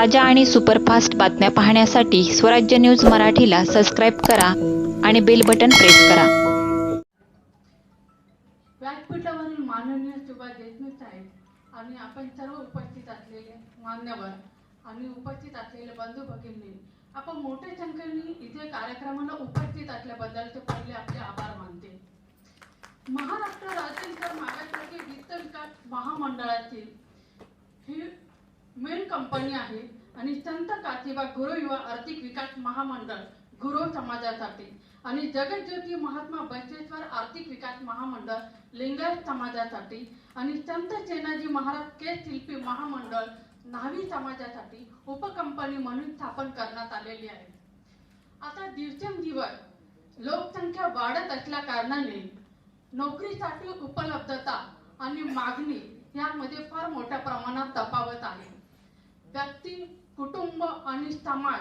ताज्या आणि सुपरफास्ट बातम्या पाहण्यासाठी स्वराज्य न्यूज मराठीला सबस्क्राईब करा आणि बेल बटन प्रेस करा. व्यासपीठावरील माननीय सुभाष देशमुख साहेब आणि आपण सर्व उपस्थित असलेले मान्यवर आणि उपस्थित असलेले बंधू भगिनी आपण मोठ्या संख्येने इथे कार्यक्रमाला उपस्थित असल्याबद्दलचे पहिले आपले आभार मानते. महाराष्ट्र राज्य इतर मागासवर्गीय वित्त विकास महामंडळाची ही मेन कंपनी आहे आणि संत कातिबा गुरु युवा आर्थिक विकास महामंडळ गुरु समाजासाठी. आणि जगज्योती महात्मा बसवेश्वर आर्थिक विकास महामंडळ लिंगायत समाजासाठी. आणि संत सेनाजी महाराज के शिल्पी महामंडळ न्हावी समाजासाठी उपकंपनी म्हणून स्थापन करण्यात आलेली आहे. आता दिवसेंदिवस लोकसंख्या वाढत असल्या कारणाने नोकरीसाठी उपलब्धता आणि मागणी यामध्ये फार मोठ्या प्रमाणात तफावत आहे. व्यक्ती कुटुंब आणि समाज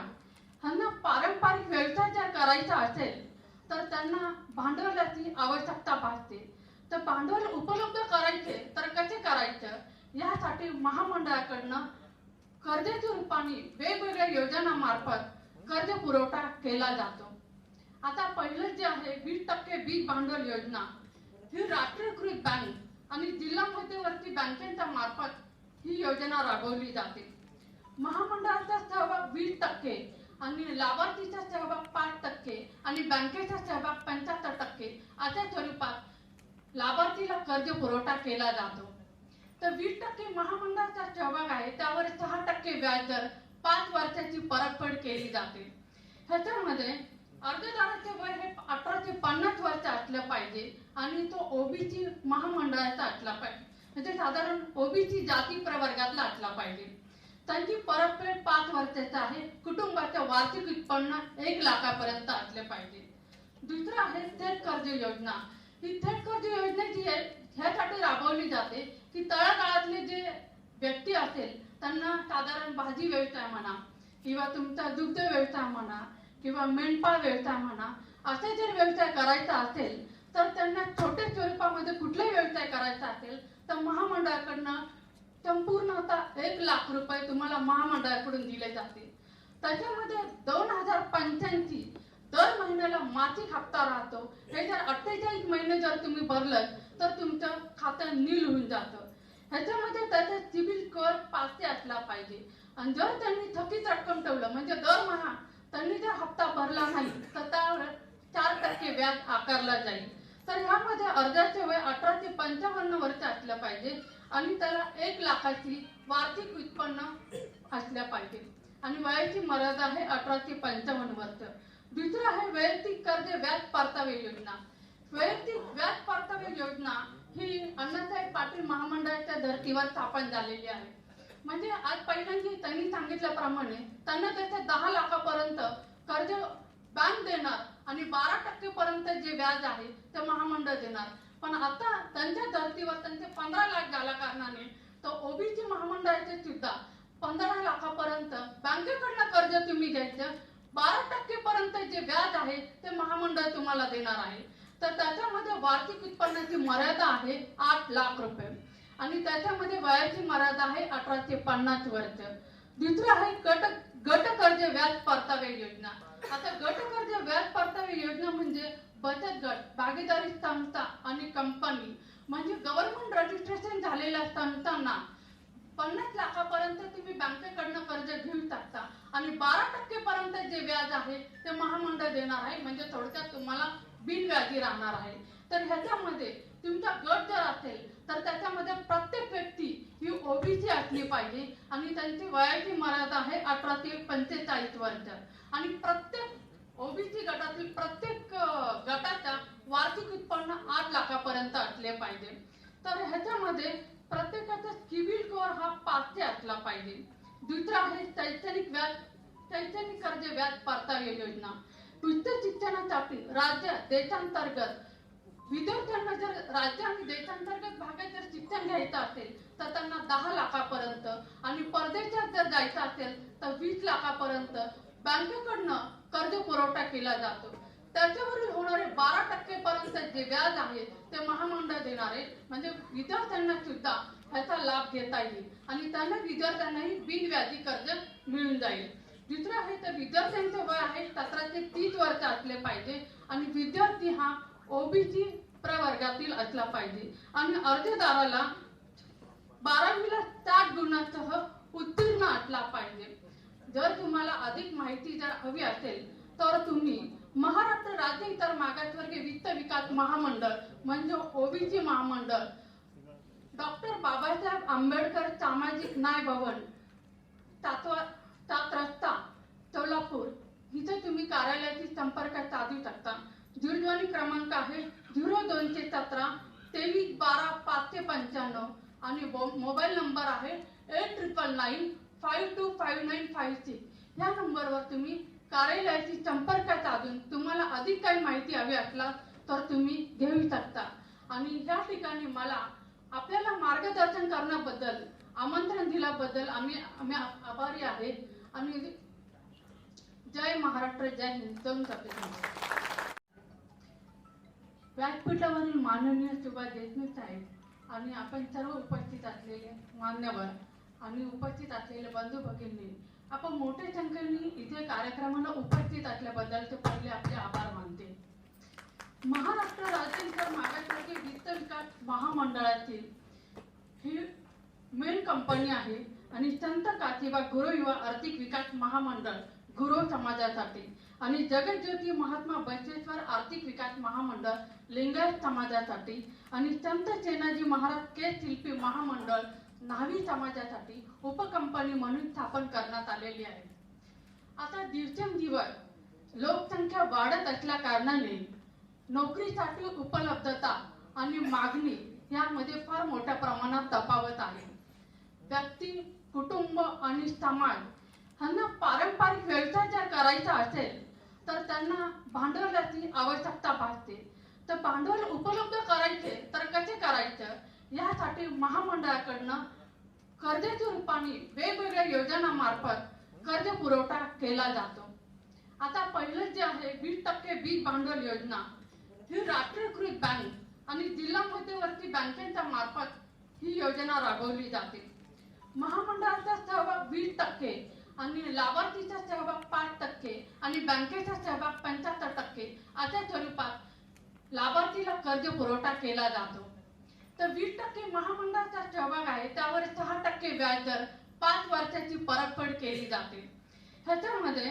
ह्यांना पारंपरिक व्यवसाय जर करायचा असेल तर त्यांना भांडवलाची आवश्यकता भासते. तर भांडवल उपलब्ध करायचे तर कसे करायचं? यासाठी महामंडळाकडनं कर्जाच्या रूपाने वेगवेगळ्या योजनामार्फत कर्ज पुरवठा केला जातो. आता पहिलं जे आहे वीस टक्के बीज भांडवल योजना. ही राष्ट्रीयकृत बँक आणि जिल्हा मध्यवर्ती बँकेच्या मार्फत ही योजना राबवली जाते. महामंडळाचा सहभाग वीस टक्के आणि लाभार्थीचा सहभाग पाच टक्के आणि बँकेचा सहभाग पंच्याहत्तर टक्के अशा स्वरूपात लाभार्थीला कर्ज पुरवठा केला जातो. तर वीस टक्के महामंडळाचा सहभाग आहे त्यावर सहा टक्के व्याजदर पाच वर्षाची परतफेड केली जाते. ह्याच्यामध्ये अर्जदाराचे वय हे अठरा ते पन्नास वर्ष असलं पाहिजे आणि तो ओबीसी महामंडळाचा असला पाहिजे. म्हणजे साधारण ओबीसी जाती प्रवर्गातला असला पाहिजे. त्यांची परतफेड पाच वर्षाचा आहे. कुटुंबाचे वार्षिक उत्पन्न एक लाखापर्यंत असले पाहिजे. दुसरं आहे थेट कर्ज योजना. ही थेट कर्ज योजना जी आहे ह्यासाठी राबवली जाते की तळागाळातले जे व्यक्ती असेल त्यांना साधारण भाजी व्यवसाय म्हणा किंवा तुमचा दुग्ध व्यवसाय म्हणा किंवा मेंढपाळ व्यवसाय म्हणा असे जर व्यवसाय करायचा असेल तर त्यांना छोट्या स्वरूपामध्ये कुठलाही व्यवसाय करायचा असेल तर महामंडळाकडनं संपूर्ण आता एक लाख रुपये तुम्हाला महामंडळाकडून दिले जातील. त्याच्यामध्ये दोन हजार पंच्याऐंशी दर महिन्याला मासिक हप्ता राहतो. हे जर अठ्ठेचाळीस महिने जर तुम्ही भरलं तर तुमचं खातं नील होऊन जातं. ह्याच्यामध्ये त्याचा सिबिल स्कोअर पाचशे असला पाहिजे. आणि जर त्यांनी थकीत रक्कम ठेवलं म्हणजे दरमहा त्यांनी जर हप्ता भरला नाही तर त्यावर चार टक्के व्याज आकारला जाईल. तर ह्यामध्ये अर्जाचे वय अठरा ते पंचावन्न वर्ष असलं पाहिजे. आणि त्याला एक लाखाची वार्षिक उत्पन्न असल्या पाहिजे. आणि वयाची मर्यादा आहे अठरा ते पंचावन्न वर्ष. दुसरं आहे वैयक्तिक कर्ज व्याज परतावे योजना. वैयक्तिक व्याज परतावे योजना ही अण्णासाहेब पाटील महामंडळाच्या धर्तीवर स्थापन झालेली आहे. म्हणजे आज पहिल्यांदा त्यांनी सांगितल्याप्रमाणे त्यांना त्याच्या दहा लाखापर्यंत कर्ज बँक देणार आणि बारा टक्के पर्यंत जे व्याज आहे ते महामंडळ देणार. पण आता त्यांच्या धर्तीवर त्यांचे पंधरा लाख झाल्या कारणाने. तर ओबीसी महामंडळाचे सुद्धा पंधरा लाखापर्यंत बँकेकडनं कर्ज तुम्ही घ्यायचं बारा टक्के पर्यंत जे व्याज आहे ते महामंडळ तुम्हाला देणार आहे. तर त्याच्यामध्ये वार्षिक उत्पन्नाची मर्यादा आहे आठ लाख रुपये. आणि त्याच्यामध्ये वयाची मर्यादा आहे अठरा ते पन्नास वर्ष. दुसरं आहे गट गट कर्ज व्याज परतावे योजना. आता गट कर्ज व्याज परतावे योजना म्हणजे बचत गट भागीदारी संस्था आणि कंपनी म्हणजे गव्हर्नमेंट रजिस्ट्रेशन झालेल्या संस्थांना पन्नास लाखापर्यंत तुम्ही बँकेकडनं कर्ज घेऊ शकता. आणि बारा टक्के पर्यंत जे व्याज आहे ते महामंडळ देणार आहे. म्हणजे थोडक्यात तुम्हाला बिनव्याजी राहणार आहे. तर ह्याच्यामध्ये तुमचा गट जर असेल तर त्याच्यामध्ये प्रत्येक व्यक्ती ही ओबीसी असली पाहिजे. आणि त्यांची वयाची मर्यादा आहे अठरा ते पंचेचाळीस वर्ष. आणि प्रत्येक ओबीसी गटातील प्रत्येक गटाच्या वार्षिक उत्पन्न आठ लाखापर्यंत असले पाहिजे. तर ह्याच्यामध्ये प्रत्येकाचा सिबिल स्कोअर हा पाचशे असला पाहिजे. दुसरा आहे शैक्षणिक व्याज शैक्षणिक कर्ज व्याज परतावे योजना. उच्च शिक्षणासाठी राज्य देशांतर्गत विद्यार्थ्यांना जर राज्य आणि देशांतर्गत भागात जर शिक्षण घ्यायचं असेल तर त्यांना दहा लाखापर्यंत आणि परदेशात जर जायचं असेल तर वीस लाखापर्यंत. बँकेकडनं कर्ज पुरवठा केला जातो. त्याच्यावरून होणारे बारा टक्के पर्यंत जे व्याज आहे ते महामंडळ देणार आहे म्हणजे विद्यार्थ्यांना सुद्धा ह्याचा लाभ घेता येईल. आणि त्यांना विद्यार्थ्यांनाही बिनव्याजी कर्ज मिळून जाईल. दुसरं आहे तर विद्यार्थ्यांचं वय आहे सतरा ते तीस वर्ष असले पाहिजे. आणि विद्यार्थी हा ओबीसी प्रवर्गातील असला पाहिजे. आणि अर्जदाराला बारावीला साठ गुणांसह उत्तीर्ण असला पाहिजे. जर तुम्हाला अधिक माहिती जर हवी असेल तर तुम्ही महाराष्ट्र राज्य इतर मागासवर्गीय वित्त विकास महामंडळ म्हणजे ओबीसी महामंडळ डॉक्टर बाबासाहेब आंबेडकर सामाजिक न्याय भवन सात रस्ता सोलापूर इथे तुम्ही कार्यालयाशी संपर्क साधू शकता. दूरध्वनी क्रमांक आहे झिरो दोनशे सतरा तेवीस बारा पाचशे पंच्याण्णव आणि मोबाईल नंबर आहे eight triple nine five two five nine five six. ह्या नंबरवर तुम्ही कार्यालयाशी संपर्क साधून तुम्हाला अधिक काही माहिती हवी असला तर तुम्ही घेऊ शकता. आणि ह्या ठिकाणी मला आपल्याला मार्गदर्शन करण्याबद्दल आमंत्रण दिल्याबद्दल आम्ही आम्ही आभारी आहे. आणि जय महाराष्ट्र जय हिंद. व्यासपीठावरील माननीय सुभाष देशमुख साहेब आणि आपण सर्व उपस्थित असलेले मान्यवर आणि उपस्थित असलेले बंधू भगिनी आपण मोठ्या संख्येने इथे कार्यक्रमाला उपस्थित असल्याबद्दल ते पहिले आपले आभार मानते. महाराष्ट्र राज्य मागासवर्गीय वित्त विकास महामंडळातील ही मेन कंपनी आहे आणि संत काशिबा गुरु युवा आर्थिक विकास महामंडळ गुरु समाजासाठी आणि जगज्योती महात्मा बसवेश्वर आर्थिक विकास महामंडळ लिंगायत समाजासाठी आणि संत सेनाजी महाराज के शिल्पी महामंडळ न्हावी समाजासाठी उपकंपनी म्हणून स्थापन करण्यात आलेली आहे. आता दिवसेंदिवस लोकसंख्या वाढत असल्या कारणाने नोकरीसाठी उपलब्धता आणि मागणी यामध्ये फार मोठ्या प्रमाणात तफावत आहे. व्यक्ती कुटुंब आणि समाज ह्यांना पारंपरिक व्यवसाय जर करायचा असेल तर त्यांना भांडवलाची आवश्यकता भासते. तर भांडवल उपलब्ध करायचे तर कसे करायचं? यासाठी महामंडळाकडनं कर्जाच्या रूपाने वेगवेगळ्या योजनामार्फत कर्ज पुरवठा केला जातो. आता पहिलं जे आहे वीस टक्के वीज भांडवल योजना. ही राष्ट्रीयकृत बँक आणि जिल्हा मध्यवर्ती बँकेच्या मार्फत ही योजना राबवली जाते. महामंडळाचा सहभाग वीस टक्के आणि लाभार्थीचा सहभाग पाच टक्के आणि बँकेचा सहभाग पंच्याहत्तर टक्के अशा स्वरूपात लाभार्थीला कर्ज पुरवठा केला जातो. तर वीस टक्के महामंडळाचा सहभाग आहे त्यावर सहा टक्के व्याज दर पाच वर्षाची परतफेड केली जाते. ह्याच्यामध्ये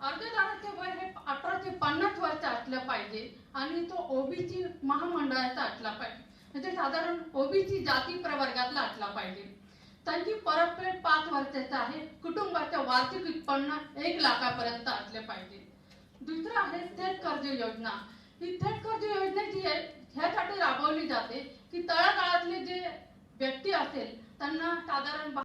अर्जदाराचे वय हे अठरा ते पन्नास वर्ष असलं पाहिजे आणि तो ओबीसी महामंडळाचा असला पाहिजे. म्हणजे साधारण ओबीसी जाती प्रवर्गातला असला पाहिजे. त्यांची परतफेड पाच वर्षाचा आहे कुटुंबाचं वार्षिक उत्पन्न एक लाखापर्यंत असले पाहिजे. दुसरं आहे थेट कर्ज योजना. ही थेट कर्ज योजना जी आहे ह्यासाठी राबवली जाते की तळागाळातले जे व्यक्ती असेल त्यांना साधारण